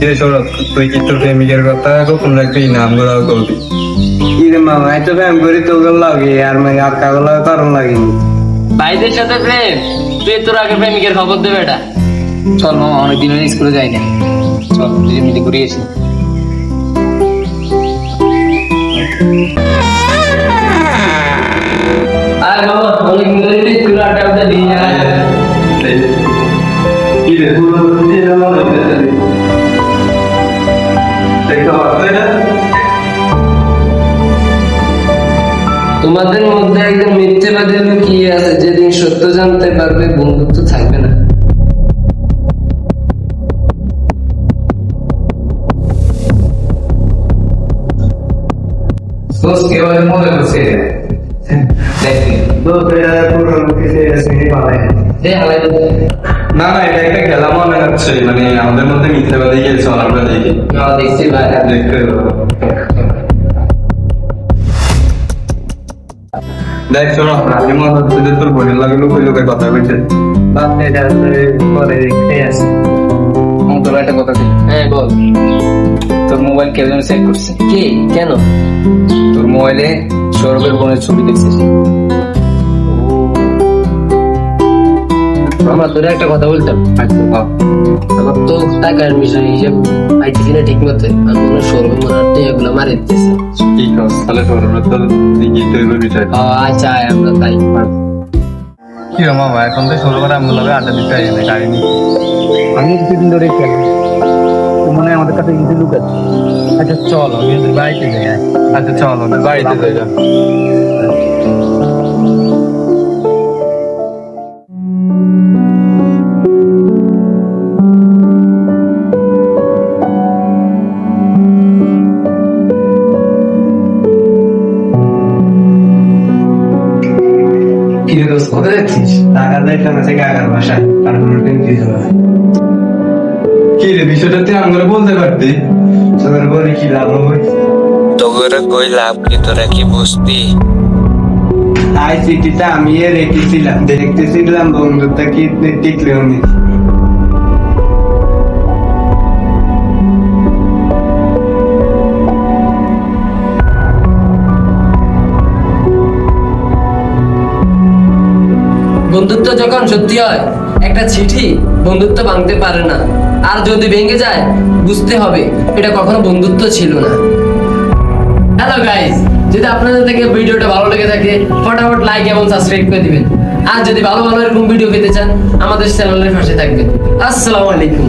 কিরে শরৎ তুই কি তোর প্রেমিকের কথা গোপন রাখবি না আমরা করবি কি রে মামা এই তো ব্যায়াম করি তো ওগুলো লাগে আর মানে আর কাগজ লাগে কারণ লাগেনি ভাইদের সাথে প্রেম? তুই তোর আগে প্রেমিকের খবর দেবে এটা চল মামা অনেকদিন হয়ে স্কুলে যাই না চল দুজন মিলে ঘুরে তোমাদের মধ্যে একজন মিথ্যেবাদী লুকিয়ে আছে? যেদিন সত্য জানতে পারবে বন্ধুত্ব থাকবে না। দোস্ত কেবল মনে করছে? দেখি। দে হালাই দে। না না এটা একটা খেলা মনে হচ্ছে মানে আমাদের মধ্যে মিথ্যাবাদী খেলছে আমরা দেখি। না দেখছি ভাই দেখতে দেখ শোনো আমি মনে হচ্ছে যে তোর বোনের লাগল কই লোকের কথা কইছে পরে দেখতে আসি। তোর একটা কথা দিই হ্যাঁ বল। তোর মোবাইল কেউ যেন চেক করছে? কে? কেন? তোর মোবাইলে সৌরভের বোনের ছবি দেখছিস। আমরা তোর একটা কথা বলতাম। আমার তো টাকার বিষয় হিসেব আইতেছি না ঠিক মতো আর মনে হয় সৌরভ মনে হয় এগুলো মারি দিতেছে কি কস তাহলে সৌরভের তো দিকে তৈরি বিষয়। আচ্ছা আমরা তাই। কি রে মামা এখন তো সৌরভের আমরা লগে আড্ডা দিতে আই না আমি কিছুদিন ধরে খেলি মনে হয় আমাদের কাছে কিছু লুক আছে। আচ্ছা চল আমি ওদের বাড়িতে যাই আচ্ছা চল বাড়িতে যাই কি রে দোস্ত কোথায় যাচ্ছিস টাকা যাইতাম আছে কাকার বাসায় তারপর দিন কি হবে কি রে বিষয়টা তুই আমরা বলতে পারতি তোদের বলে কি লাভ হবে তোগরে কই লাভ কি তোরা কি বুঝতি আই চিঠিটা আমি এ রেখেছিলাম দেখতেছিলাম বন্ধুটা কি টিকলেও নি যখন সত্যি হয়, একটা চিঠি বন্ধুত্ব ভাঙতে পারে না। আর যদি ভেঙে যায়, বুঝতে হবে এটা কখনো বন্ধুত্ব ছিল না। হ্যালো গাইস যদি আপনাদের থেকে ভিডিওটা ভালো লেগে থাকে, ফটাফট লাইক এবং সাবস্ক্রাইব করে দিবেন। আর যদি ভালো ভালো এরকম ভিডিও পেতে চান, আমাদের চ্যানেলের পাশে থাকবেন। আসসালামু আলাইকুম।